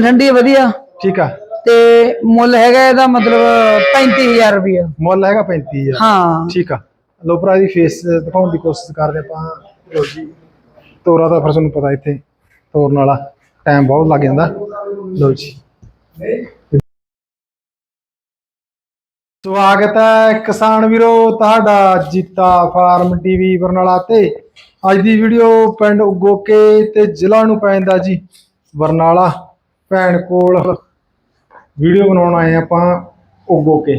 ਸੀਲ ਠੰਡੀ ਹੈ ਵਧੀਆ। ਠੀਕ ਆ। ਤੇ ਮੁੱਲ ਹੈਗਾ ਇਹਦਾ ਮਤਲਬ 35000 ਰੁਪਇਆ ਮੁੱਲ ਹੈਗਾ 35000 ਹਾਂ। ਠੀਕ ਆ। ਲੋ ਭਰਾ ਦੀ ਫੇਸ ਦਿਖਾਉਣ ਦੀ ਕੋਸ਼ਿਸ਼ ਕਰਦੇ ਆਪਾਂ। ਲੋ ਜੀ ਤੋਰਾ ਦਾ ਫਿਰ ਤੁਹਾਨੂੰ ਪਤਾ ਇੱਥੇ ਤੋਰਨ ਵਾਲਾ ਟਾਈਮ ਬਹੁਤ ਲੱਗ ਜਾਂਦਾ। ਲੋ ਜੀ। ਸਵਾਗਤ ਹੈ ਕਿਸਾਨ ਵੀਰੋ ਤੁਹਾਡਾ ਜੀਤਾ ਫਾਰਮ ਟੀਵੀ ਬਰਨਾਲਾ ਤੇ। ਅੱਜ ਦੀ ਵੀਡੀਓ ਪਿੰਡ ਉਗੋਕੇ ਤੇ ਜ਼ਿਲ੍ਹਾ ਨੂੰ ਪੈਂਦਾ ਜੀ ਬਰਨਾਲਾ। ਭੈਣ ਕੋਲ ਵੀਡੀਓ ਬਣਾਉਣ ਆਏ ਆਪਾਂ ਉਗੋ ਕੇ।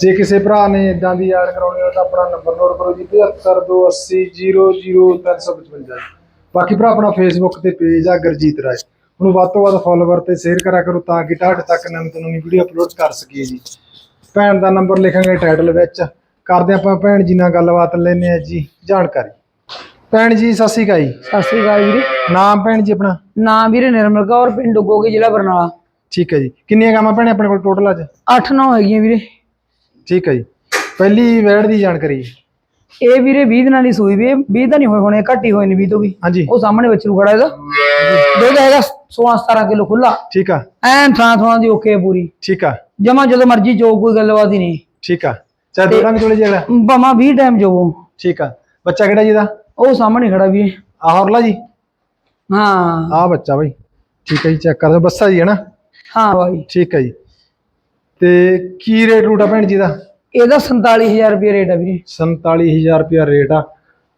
ਜੇ ਕਿਸੇ ਭਰਾ ਨੇ ਇਦਾਂ ਦੀ ਯਾਦ ਕਰਾਉਣੀ ਹੋਵੇ ਤਾਂ ਆਪਣਾ ਨੰਬਰ ਨੋਟ ਕਰੋ ਜੀ 7528000355 ਬਾਕੀ ਭਰਾ ਆਪਣਾ ਫੇਸਬੁੱਕ ਤੇ ਪੇਜ ਆ ਗੁਰਜੀਤ ਰਾਏ ਉਹਨੂੰ ਵੱਧ ਤੋਂ ਵੱਧ ਫੋਲੋਵਰ ਤੇ ਸ਼ੇਅਰ ਕਰਿਆ ਕਰੋ ਤਾਂ ਕਿ ਤੁਹਾਡੇ ਤੱਕ ਨਵੀਂ ਤੋਂ ਨਵੀਂ ਵੀਡੀਓ ਅਪਲੋਡ ਕਰ ਸਕੀਏ ਜੀ। ਭੈਣ ਦਾ ਨੰਬਰ ਲਿਖਾਂਗੇ ਟਾਈਟਲ ਵਿੱਚ। ਕਰਦੇ ਆਪਾਂ ਭੈਣ ਜੀ ਨਾਲ ਗੱਲਬਾਤ ਲੈਨੇ ਆ ਜੀ, ਜਾਣਕਾਰੀ। ਭੈਣ ਜੀ ਸਤਿ ਸ਼੍ਰੀ ਅਕਾਲ ਜੀ। ਸਤਿ ਸ੍ਰੀ ਅਕਾਲ ਵੀਰੇ। ਨਾਮ ਭੈਣ ਜੀ ਆਪਣਾ? ਨਾਮ ਵੀਰੇ ਨਿਰਮਲ ਕੌਰ ਪਿੰਡ ਉਗੋਗੇ ਜ਼ਿਲ੍ਹਾ ਬਰਨਾਲਾ। ਠੀਕ ਹੈ ਜੀ। ਕਿੰਨੀਆਂ ਗਾਵਾਂ ਭੈਣੇ ਆਪਣੇ ਕੋਲ ਟੋਟਲ ਅੱਜ? 8-9 ਹੈਗੀਆਂ ਵੀਰੇ। ਠੀਕ ਹੈ ਜੀ। ਪਹਿਲੀ ਵੈੜ ਦੀ ਜਾਣਕਾਰੀ। ਇਹ ਵੀਰੇ 20 ਦਿਨਾਂ ਦੀ ਸੂਈ ਵੀ 20 ਤਾਂ ਨਹੀਂ ਹੋਏ ਹੋਣੇ ਘੱਟ ਹੀ ਹੋਏ ਨੇ 20 ਤੋਂ ਵੀ। ਹਾਂਜੀ। ਉਹ ਸਾਹਮਣੇ ਬੱਚੂ ਖੜਾ ਇਹਦਾ। ਦੁੱਧ ਹੈਗਾ 16-17 ਕਿਲੋ ਖੁੱਲਾ ਠੀਕ ਆ। ਐਨ ਥਾਂ ਥਾਂ ਦੀ ਓਕੇ ਪੂਰੀ। ਠੀਕ ਆ। ਜਮਾ ਜਦੋਂ ਮਰਜ਼ੀ ਜੋ ਕੋਈ ਗੱਲਬਾਤ ਹੀ ਨਹੀਂ। ਠੀਕ ਆ। ਚਾਹੇ ਦੋ ਰੰਗ ਚੋਲੇ ਜਿਹੜਾ। ਭਾਵੇਂ 20 ਟਾਈਮ ਜੋ ਠੀਕ ਆ। ਬੱਚਾ ਕਿਹੜਾ ਜੀ ਦਾ? ਉਹ ਸਾਹਮਣੇ ਖੜਾ ਵੀ ਆਹ ਹੋਰਲਾ ਜੀ। ਹਾਂ। ਆਹ ਬੱਚਾ ਬਾਈ। ਠੀਕ ਹੈ ਜੀ ਚੈੱਕ ਕਰ ਦਿਓ। ਬੱਸਾ ਜੀ ਹੈ ਨਾ ਹਾਂ ਬਾਈ। ਠੀਕ ਹੈ ਜੀ। ਤੇ ਕੀ ਰੇਟ ਰੂਟ ਆ ਭੈਣ ਜੀ ਦਾ? ਇਹਦਾ 47000 ਰੁਪਏ ਰੇਟ ਹੈ ਵੀਰੇ। 47000 ਰੁਪਿਆ ਰੇਟ ਆ।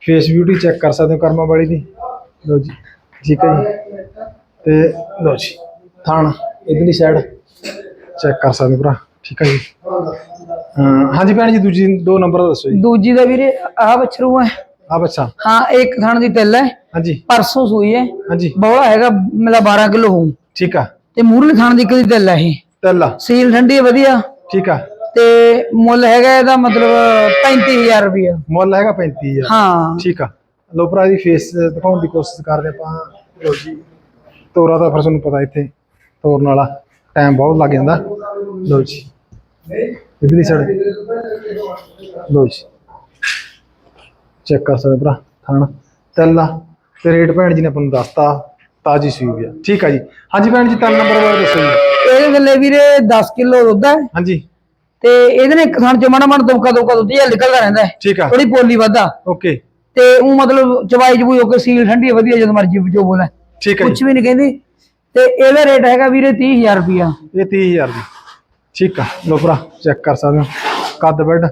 ਫੇਸ ਬਿਊਟੀ ਚੈੱਕ ਕਰ ਸਕਦੇ ਹੋ ਕਰਮਾ ਵਾਲੀ ਦੀ। ਲੋ ਜੀ। ਠੀਕ ਹੈ ਜੀ। ਤੇ ਲੋ ਜੀ ਥਾਣ ਇਧਰਲੀ ਸਾਈਡ ਚੈੱਕ ਕਰ ਸਕਦੇ ਹੋ ਭਰਾ। ਠੀਕ ਹੈ ਜੀ। ਹਾਂ ਹਾਂਜੀ ਭੈਣ ਜੀ ਦੂਜੀ ਦੋ ਨੰਬਰ ਦੱਸੋ ਜੀ। ਦੂਜੀ ਦਾ ਵੀਰੇ ਆਹ ਬਛਰੂ ਹੈ ਆ ਬੱਚਾ। ਹਾਂ ਇੱਕ ਥਣ ਦੀ ਤਿੱਲ ਹੈ। ਹਾਂਜੀ। ਪਰਸੋਂ ਸੂਈ ਹੈ। ਹਾਂਜੀ। ਬੌਲਾ ਹੈਗਾ ਮਤਲਬ 12 ਕਿਲੋ ਹੋਊ। ਠੀਕ ਆ। ਤੇ ਮੂਰਲੇ ਥਣ ਦੀ ਇੱਕ ਦੀ ਤਿੱਲ ਹੈ ਇਹ। ਤੱਲਾ ਸੀਲ ਠੰਡੀ ਹੈ ਵਧੀਆ। ਠੀਕ ਆ। ਤੇ ਮੁੱਲ ਹੈਗਾ ਇਹਦਾ ਮਤਲਬ 35000 ਰੁਪਇਆ। ਮੁੱਲ ਹੈਗਾ 35000 ਹਾਂ। ਠੀਕ ਆ। ਲੋ ਭਰਾ ਦੀ ਫੇਸ ਦਿਖਾਉਣ ਦੀ ਕੋਸ਼ਿਸ਼ ਕਰਦੇ ਆਪਾਂ। ਲੋ ਜੀ ਤੋਰਾ ਦਾ ਫਿਰ ਤੁਹਾਨੂੰ ਪਤਾ ਇੱਥੇ ਤੋਰਨ ਵਾਲਾ ਟਾਈਮ ਬਹੁਤ ਲੱਗ ਜਾਂਦਾ। ਲੋ ਜੀ। ਇਧਰਲੀ ਸਾਈਡ ਲੋ ਜੀ। ਚੈੱਕ ਕਰ ਸਕਦੇ ਭਰਾ ਥਾਣਾ। ਤੱਲਾ ਤੇ ਰੇਟ ਭੈਣ ਜੀ ਨੇ ਆਪਾਂ ਨੂੰ ਦੱਸਤਾ ਤਾਜੀ ਸੂਈ ਆ। ਠੀਕ ਆ ਜੀ। ਹਾਂਜੀ ਭੈਣ ਜੀ ਤਿੰਨ ਨੰਬਰ ਬਾਰੇ ਦੱਸੋ ਜੀ। ਇਹਦੇ ਥੱਲੇ ਵੀਰੇ 10 ਕਿਲੋ ਦੁੱਧ ਹੈ। ਹਾਂਜੀ। ਤੇ ਇਹਦੇ ਨੇ ਥਣ ਚ ਮਾੜਾ ਮਾੜਾ ਦੁਮਕਾ ਦੁਮਕਾ ਦੁੱਧ ਜਿਹਾ ਨਿਕਲਦਾ ਰਹਿੰਦਾ ਹੈ। ਠੀਕ ਆ। ਥੋੜੀ ਪੋਲੀ ਵਾਧਾ। ਓਕੇ। ਤੇ ਉਹ ਮਤਲਬ ਚਵਾਈ ਚਬੂਈ ਹੋ ਕੇ ਸੀਲ ਠੰਡੀ ਵਧੀਆ ਜਦੋਂ ਮਰਜ਼ੀ ਜੋ ਬੋਲੇ ਠੀਕ ਹੈ ਕੁਝ ਵੀ ਨਹੀਂ ਕਹਿੰਦੀ। ਤੇ ਇਹਦਾ ਰੇਟ ਹੈਗਾ ਵੀਰੇ 30000 ਰੁਪਇਆ। ਇਹ 30000 ਦੀ। ਠੀਕ ਆ। ਲੋ ਭਰਾ ਚੈੱਕ ਕਰ ਸਕਦੇ ਹੋ। ਕੱਦ ਬੈੱਡ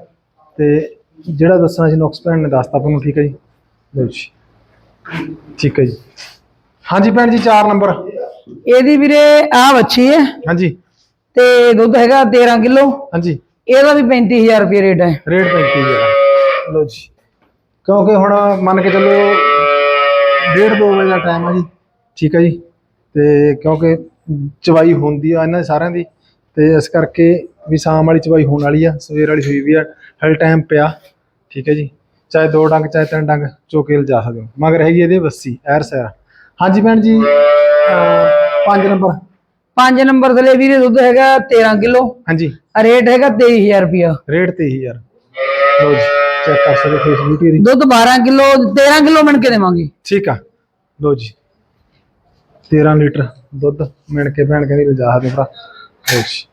ਤੇ ਜਿਹੜਾ ਦੱਸਣਾ ਸੀ ਨੁਕਸ ਭੈਣ ਨੇ ਦੱਸਤਾ ਆਪਾਂ ਨੂੰ ਠੀਕ ਹੈ ਜੀ? ਠੀਕ ਹੈ ਜੀ। ਹਾਂਜੀ ਭੈਣ ਜੀ 4 ਨੰਬਰ। ਇਹਦੀ ਵੀਰੇ ਆਹ ਵੱਛੀ ਹੈ। ਹਾਂਜੀ। ਤੇ ਦੁੱਧ ਹੈਗਾ 13 ਕਿਲੋ। ਹਾਂਜੀ। ਇਹਦਾ ਵੀ 35000 ਰੁਪਏ ਰੇਟ ਹੈ। ਰੇਟ 35000 ਲੋ ਜੀ। ਕਿਉਂਕਿ ਹੁਣ ਮੰਨ ਕੇ ਚੱਲੋ ਡੇਢ ਦੋ ਵਜੇ ਦਾ ਟਾਈਮ ਆ ਜੀ। ਠੀਕ ਹੈ ਜੀ। ਤੇ ਕਿਉਂਕਿ ਚਵਾਈ ਹੁੰਦੀ ਆ ਇਹਨਾਂ ਸਾਰਿਆਂ ਦੀ। ਤੇ ਇਸ ਕਰਕੇ ਵੀ ਸ਼ਾਮ ਵਾਲੀ ਚਵਾਈ ਹੋਣ ਵਾਲੀ ਆ। ਸਵੇਰ ਵਾਲੀ ਹੋਈ ਵੀ ਆ। ਹਲ ਟਾਈਮ ਪਿਆ। ਠੀਕ ਹੈ ਜੀ? ਚਾਹੇ ਦੋ ਡੰਗ ਚਾਹੇ ਤਿੰਨ ਡੰਗ ਚੋਕੇ ਲਿਜਾ ਸਕਦੇ ਹੋ ਮਗਰ ਹੈਗੀ ਇਹਦੇ ਵੱਸੀ ਐਰ ਸੈਰ। ਹਾਂਜੀ ਭੈਣ ਜੀ 5 ਨੰਬਰ। 5 ਨੰਬਰ ਥਲੇ ਵੀਰੇ ਦੁੱਧ ਹੈਗਾ 13 ਕਿਲੋ। ਹਾਂਜੀ। ਰੇਟ ਹੈਗਾ 23000 ਰੁਪਇਆ। ਰੇਟ ਤੇ ਹੀ ਯਾਰ ਲੋ ਜੀ ਚੈੱਕ ਕਰ ਸਕਦੇ ਫੇਸ ਬਿਊਟੀ ਦੀ ਦੁੱਧ 12 ਕਿਲੋ 13 ਕਿਲੋ ਮਿਣ ਕੇ ਦੇਵਾਂਗੇ। ਠੀਕ ਆ। ਲੋ ਜੀ 13 ਲੀਟਰ ਦੁੱਧ ਮਿਣ ਕੇ ਭੈਣ ਕਹਿੰਦੀ ਲਿਜਾ ਸਕਦੇ ਭਰਾ। ਲੋ ਜੀ।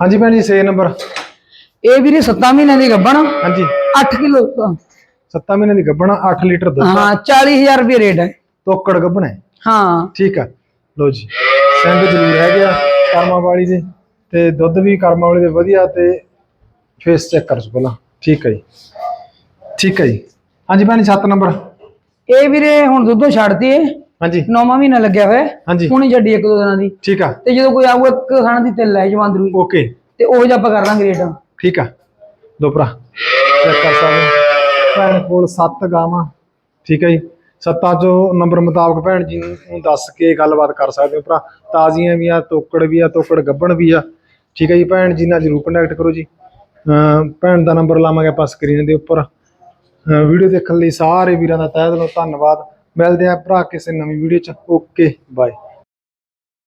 ਹਾਂਜੀ ਭੈਣ ਜੀ 6 ਨੰਬਰ। ਇਹ ਵੀਰੇ 7 ਮਹੀਨਿਆਂ ਦੀ ਗੱਭਣ। ਹਾਂਜੀ। 8 ਕਿਲੋ 7 ਮਹੀਨੇ ਦੀ ਗੱਭਣਾ 8 ਲੀਟਰ ਦੁੱਧ। ਹਾਂ 40000 ਰੁਪਏ ਰੇਟ ਹੈ। ਤੋਕੜ ਗੱਭਣਾ ਹੈ। ਹਾਂ। ਠੀਕ ਆ। ਲੋ ਜੀ ਸਿੰਘ ਜ਼ਰੂਰ ਹੈਗੇ ਆ ਕਰਮਾ ਵਾਲੀ ਦੇ। ਤੇ ਦੁੱਧ ਵੀ ਕਰਮਾ ਵਾਲੀ ਦੇ ਵਧੀਆ ਤੇ ਫੇਸ ਚੈੱਕ ਕਰ ਪਹਿਲਾਂ। ਠੀਕ ਹੈ ਜੀ। ਠੀਕ ਹੈ ਜੀ। ਹਾਂਜੀ ਭੈਣ ਜੀ 7 ਨੰਬਰ। ਇਹ ਵੀਰੇ ਹੁਣ ਦੁੱਧੋਂ ਛੱਡਤੀ ਏ। ਹਾਂਜੀ। ਨੌਵਾਂ ਮਹੀਨਾ ਲੱਗਿਆ ਹੋਇਆ ਹੈ। ਹਾਂਜੀ। ਹੁਣੀ ਛੱਡੀ ਇੱਕ ਦੋ ਦਿਨਾਂ ਦੀ। ਠੀਕ ਆ। ਤੇ ਜਦੋਂ ਕੋਈ ਆਊਗਾ ਇੱਕ ਖਾਣ ਦੀ ਤਿੱਲ ਹੈ। ਜਵਾਂਦਰੂ ਓਕੇ। ਤੇ ਉਹ ਜਿਹਾ ਆਪਾਂ ਕਰ ਦਾਂਗੇ ਰੇਟ। ਠੀਕ ਆ। ਲੋ ਭਰਾ। ਚੈੱਕ ਕਰ ਸਕਦੇ ਭੈਣ ਕੋਲ 7 ਗਾਵਾਂ। ਠੀਕ ਹੈ ਜੀ। ਸੱਤਾਂ ਚੋਂ ਨੰਬਰ ਮੁਤਾਬਕ ਭੈਣ ਜੀ ਨੂੰ ਦੱਸ ਕੇ ਗੱਲਬਾਤ ਕਰ ਸਕਦੇ ਹੋ ਭਰਾ। ਤਾਜ਼ੀਆਂ ਵੀ ਆ, ਤੋਕੜ ਵੀ ਆ, ਤੋਕੜ ਗੱਬਣ ਵੀ ਆ। ਠੀਕ ਹੈ ਜੀ, ਭੈਣ ਜੀ ਨਾਲ ਜਰੂਰ ਕੰਟੈਕਟ ਕਰੋ ਜੀ। ਭੈਣ ਦਾ ਨੰਬਰ ਲਾਵਾਂਗੇ ਆਪਾਂ ਸਕਰੀਨ ਦੇ ਉੱਪਰ। ਵੀਡੀਓ ਦੇਖਣ ਲਈ ਸਾਰੇ ਵੀਰਾਂ ਦਾ ਤਹਿ ਦਿਲੋਂ ਧੰਨਵਾਦ। ਮਿਲਦੇ ਆ ਭਰਾ ਕਿਸੇ ਨਵੀਂ ਵੀਡੀਓ ਚ। Okay bye